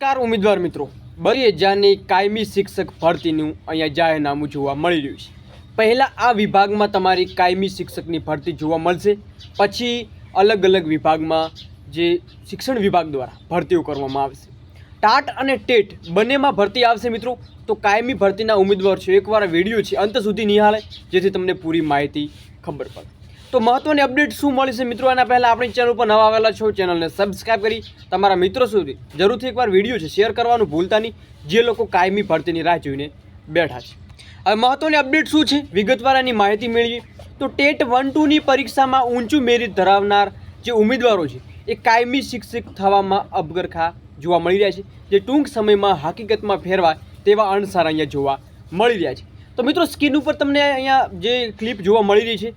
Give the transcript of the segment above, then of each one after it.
નમસ્કાર ઉમેદવાર મિત્રો. બરી હજારની કાયમી શિક્ષક ભરતીનું અહીંયા જાહેરનામું જોવા મળી રહ્યું છે. પહેલાં આ વિભાગમાં તમારી કાયમી શિક્ષકની ભરતી જોવા મળશે. પછી અલગ અલગ વિભાગમાં જે શિક્ષણ વિભાગ દ્વારા ભરતીઓ કરવામાં આવશે. ટાટ અને ટેટ બંનેમાં ભરતી આવશે મિત્રો. તો કાયમી ભરતીના ઉમેદવાર છે. એકવાર વીડિયો છે, અંત સુધી નિહાળે, જેથી તમને પૂરી માહિતી ખબર પડે. તો મહત્વની અપડેટ શું મળી છે મિત્રો? એના પહેલાં આપણી ચેનલ પર નવા આવેલા છો ચેનલને સબસ્ક્રાઈબ કરી તમારા મિત્રો સુધી જરૂરથી એકવાર વીડિયો છે શેર કરવાનું ભૂલતા નહીં. જે લોકો કાયમી ભરતીની રાહ જોઈને બેઠા છે. હવે મહત્વની અપડેટ શું છે? વિગતવાર એની માહિતી મેળવીએ. તો ટેટ વન ટુની પરીક્ષામાં ઊંચું મેરિટ ધરાવનાર જે ઉમેદવારો છે, એ કાયમી શિક્ષિત થવામાં અબગરખા જોવા મળી રહ્યા છે. જે ટૂંક સમયમાં હકીકતમાં ફેરવાય તેવા અણસાર અહીંયા જોવા મળી રહ્યા છે. તો મિત્રો, સ્ક્રીન ઉપર તમને અહીંયા જે ક્લિપ જોવા મળી રહી છે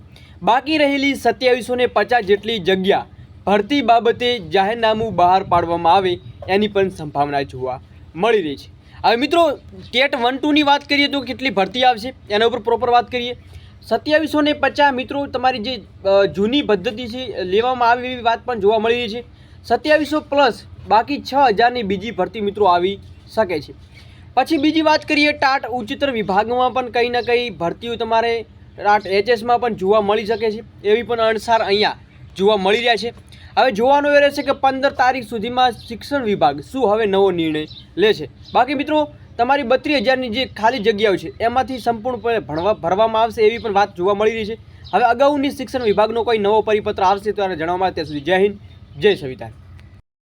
બાકી રહેલી સત્યાવીસો ને પચાસ જેટલી જગ્યા ભરતી બાબતે જાહેરનામું બહાર પાડવામાં આવે એની પણ સંભાવના જોવા મળી રહી છે. હવે મિત્રો ટેટ વન ટુની વાત કરીએ તો કેટલી ભરતી આવશે? એના ઉપર પ્રોપર વાત કરીએ. સત્યાવીસો ને પચાસ મિત્રો, તમારી જે જૂની પદ્ધતિ છે લેવામાં આવે એવી વાત પણ જોવા મળી રહી છે. સત્યાવીસો પ્લસ, બાકી છ હજારની બીજી ભરતી મિત્રો આવી શકે છે. પછી બીજી વાત કરીએ, ટાટ ઉચ્ચતર વિભાગમાં પણ કંઈ ના કંઈ ભરતીઓ તમારે એચએસમાં પણ જોવા મળી શકે છે. એવી પણ અણસાર અહીંયા જોવા મળી રહ્યા છે. હવે જોવાનું એ રહેશે કે પંદર તારીખ સુધીમાં શિક્ષણ વિભાગ શું હવે નવો નિર્ણય લે છે. બાકી મિત્રો, તમારી બત્રીસ હજારની જે ખાલી જગ્યાઓ છે, એમાંથી સંપૂર્ણપણે ભણવા ભરવામાં આવશે એવી પણ વાત જોવા મળી રહી છે. હવે અગાઉની શિક્ષણ વિભાગનો કોઈ નવો પરિપત્ર આવશે ત્યારે જણાવવામાં જણાવવા ત્યાં સુધી જય હિન્દ, જય સંવિધાન